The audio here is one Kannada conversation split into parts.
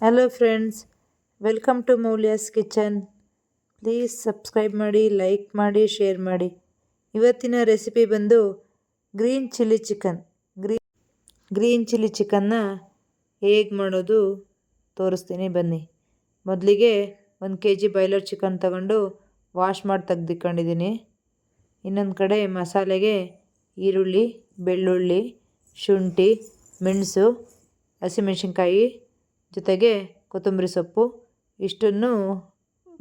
Hello friends welcome to Moulya's kitchen please subscribe ಮಾಡಿ ಲೈಕ್ ಮಾಡಿ ಶೇರ್ ಮಾಡಿ. ಇವತ್ತಿನ ರೆಸಿಪಿ ಬಂದು green chilli chicken green green chilli ಚಿಕನ್ನ ಹೇಗೆ ಮಾಡೋದು ತೋರಿಸ್ತೀನಿ ಬನ್ನಿ. ಮೊದಲಿಗೆ ಒಂದು ಕೆ ಜಿ ಬಾಯ್ಲರ್ ಚಿಕನ್ ತಗೊಂಡು ವಾಶ್ ಮಾಡಿ ತೆಗೆದುಕೊಂಡಿದ್ದೀನಿ. ಇನ್ನೊಂದು ಕಡೆ ಮಸಾಲೆಗೆ ಈರುಳ್ಳಿ, ಬೆಳ್ಳುಳ್ಳಿ, ಶುಂಠಿ, ಮೆಣಸು, ಹಸಿಮೆಣ್ಸಿನ್ಕಾಯಿ ಜೊತೆಗೆ ಕೊತ್ತಂಬರಿ ಸೊಪ್ಪು, ಇಷ್ಟನ್ನು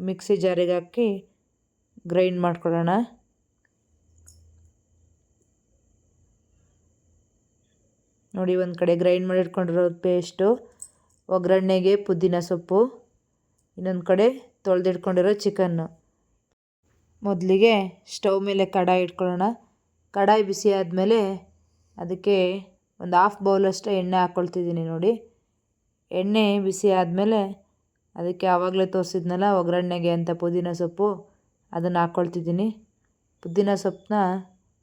ಮಿಕ್ಸಿ ಜಾರಿಗೆ ಹಾಕಿ ಗ್ರೈಂಡ್ ಮಾಡ್ಕೊಳ್ಳೋಣ. ನೋಡಿ, ಒಂದು ಕಡೆ ಗ್ರೈಂಡ್ ಮಾಡಿ ಇಟ್ಕೊಂಡಿರೋ ಪೇಸ್ಟು, ಒಗ್ಗರಣೆಗೆ ಪುದೀನ ಸೊಪ್ಪು, ಇನ್ನೊಂದು ಕಡೆ ತೊಳೆದಿಟ್ಕೊಂಡಿರೋ ಚಿಕನ್ನು ಮೊದಲಿಗೆ ಸ್ಟವ್ ಮೇಲೆ ಕಡಾಯಿ ಇಟ್ಕೊಳ್ಳೋಣ. ಕಡಾಯಿ ಬಿಸಿ ಆದಮೇಲೆ ಅದಕ್ಕೆ ಒಂದು ಹಾಫ್ ಬೌಲಷ್ಟು ಎಣ್ಣೆ ಹಾಕ್ಕೊಳ್ತಿದ್ದೀನಿ ನೋಡಿ. ಎಣ್ಣೆ ಬಿಸಿ ಆದಮೇಲೆ ಅದಕ್ಕೆ ಆವಾಗಲೇ ತೋರಿಸಿದ್ನಲ್ಲ ಒಗ್ಗರಣೆಗೆ ಅಂತ ಪುದೀನ ಸೊಪ್ಪು, ಅದನ್ನು ಹಾಕ್ಕೊಳ್ತಿದ್ದೀನಿ ಪುದೀನ ಸೊಪ್ಪನ್ನ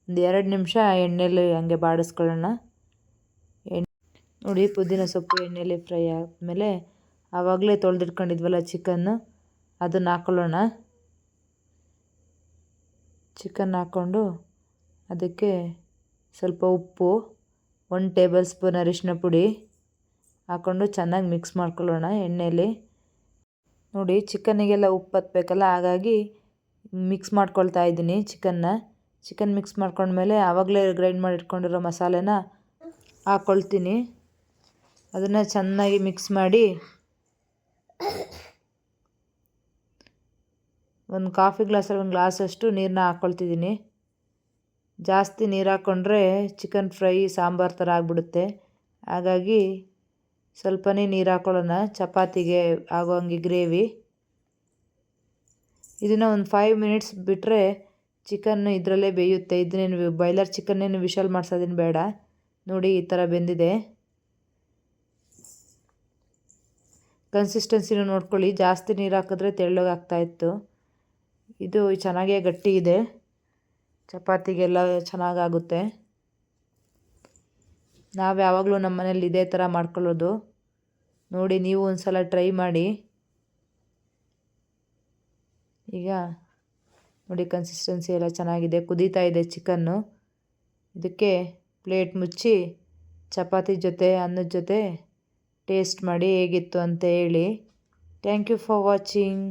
ಒಂದು ಎರಡು ನಿಮಿಷ ಎಣ್ಣೆಯಲ್ಲಿ ಹಂಗೆ ಬಾಡಿಸ್ಕೊಳ್ಳೋಣ. ಎಣ್ಣೆ ನೋಡಿ ಪುದೀನ ಸೊಪ್ಪು ಎಣ್ಣೆಯಲ್ಲಿ ಫ್ರೈ ಆದಮೇಲೆ ಆವಾಗಲೇ ತೊಳೆದಿಟ್ಕೊಂಡಿದ್ವಲ್ಲ ಚಿಕನ್ನು, ಅದನ್ನು ಹಾಕ್ಕೊಳ್ಳೋಣ ಚಿಕನ್ ಹಾಕ್ಕೊಂಡು ಅದಕ್ಕೆ ಸ್ವಲ್ಪ ಉಪ್ಪು, ಒಂದು ಟೇಬಲ್ ಸ್ಪೂನ್ ಅರಿಶಿನ ಪುಡಿ. ಹಾಕ್ಕೊಂಡು ಚೆನ್ನಾಗಿ ಮಿಕ್ಸ್ ಮಾಡ್ಕೊಳ್ಳೋಣ ಎಣ್ಣೆಯಲ್ಲಿ ನೋಡಿ ಚಿಕನ್ನಿಗೆಲ್ಲ ಉಪ್ಪು ಹತ್ಬೇಕಲ್ಲ, ಹಾಗಾಗಿ ಮಿಕ್ಸ್ ಮಾಡ್ಕೊಳ್ತಾ ಇದ್ದೀನಿ ಚಿಕನ್ನ. ಚಿಕನ್ ಮಿಕ್ಸ್ ಮಾಡ್ಕೊಂಡ್ಮೇಲೆ ಆವಾಗಲೇ ಗ್ರೈಂಡ್ ಮಾಡಿಟ್ಕೊಂಡಿರೋ ಮಸಾಲೆನ ಹಾಕ್ಕೊಳ್ತೀನಿ ಅದನ್ನು ಚೆನ್ನಾಗಿ ಮಿಕ್ಸ್ ಮಾಡಿ ಒಂದು ಕಾಫಿ ಗ್ಲಾಸಲ್ಲಿ ಒಂದು ಗ್ಲಾಸಷ್ಟು ನೀರನ್ನ ಹಾಕ್ಕೊಳ್ತಿದ್ದೀನಿ ಜಾಸ್ತಿ ನೀರು ಹಾಕ್ಕೊಂಡ್ರೆ ಚಿಕನ್ ಫ್ರೈ ಸಾಂಬಾರು ಥರ ಆಗಿಬಿಡುತ್ತೆ. ಹಾಗಾಗಿ ಸ್ವಲ್ಪನೇ ನೀರು ಹಾಕೊಳ್ಳೋಣ. ಚಪಾತಿಗೆ ಆಗೋ ಹಂಗೆ ಗ್ರೇವಿ ಇದನ್ನು ಒಂದು ಫೈವ್ ಮಿನಿಟ್ಸ್ ಬಿಟ್ಟರೆ ಚಿಕನ್ ಇದರಲ್ಲೇ ಬೇಯುತ್ತೆ. ಇದನ್ನೇನು ಬಾಯ್ಲರ್ ಚಿಕನ್ನೇನು ವಿಶಲ್ ಮಾಡ್ಸೋದೇನು ಬೇಡ. ನೋಡಿ ಈ ಥರ ಬೆಂದಿದೆ. ಕನ್ಸಿಸ್ಟೆನ್ಸಿನೂ ನೋಡ್ಕೊಳ್ಳಿ. ಜಾಸ್ತಿ ನೀರು ಹಾಕಿದ್ರೆ ತೆಳ್ಳಗಾಗ್ತಾಯಿತ್ತು ಇದು ಚೆನ್ನಾಗೇ ಗಟ್ಟಿ ಇದೆ ಚಪಾತಿಗೆಲ್ಲ ಚೆನ್ನಾಗಾಗುತ್ತೆ ನಾವು ಯಾವಾಗಲೂ ನಮ್ಮ ಮನೇಲಿ ಇದೇ ಥರ ಮಾಡ್ಕೊಳ್ಳೋದು. ನೋಡಿ, ನೀವು ಒಂದು ಸಲ ಟ್ರೈ ಮಾಡಿ. ಈಗ ನೋಡಿ ಕನ್ಸಿಸ್ಟೆನ್ಸಿ ಎಲ್ಲ ಚೆನ್ನಾಗಿದೆ. ಕುದೀತಾ ಇದೆ ಚಿಕನ್ನು. ಇದಕ್ಕೆ ಪ್ಲೇಟ್ ಮುಚ್ಚಿ ಚಪಾತಿ ಜೊತೆ, ಅನ್ನದ ಜೊತೆ ಟೇಸ್ಟ್ ಮಾಡಿ ಹೇಗಿತ್ತು ಅಂತ ಹೇಳಿ. Thank you for watching.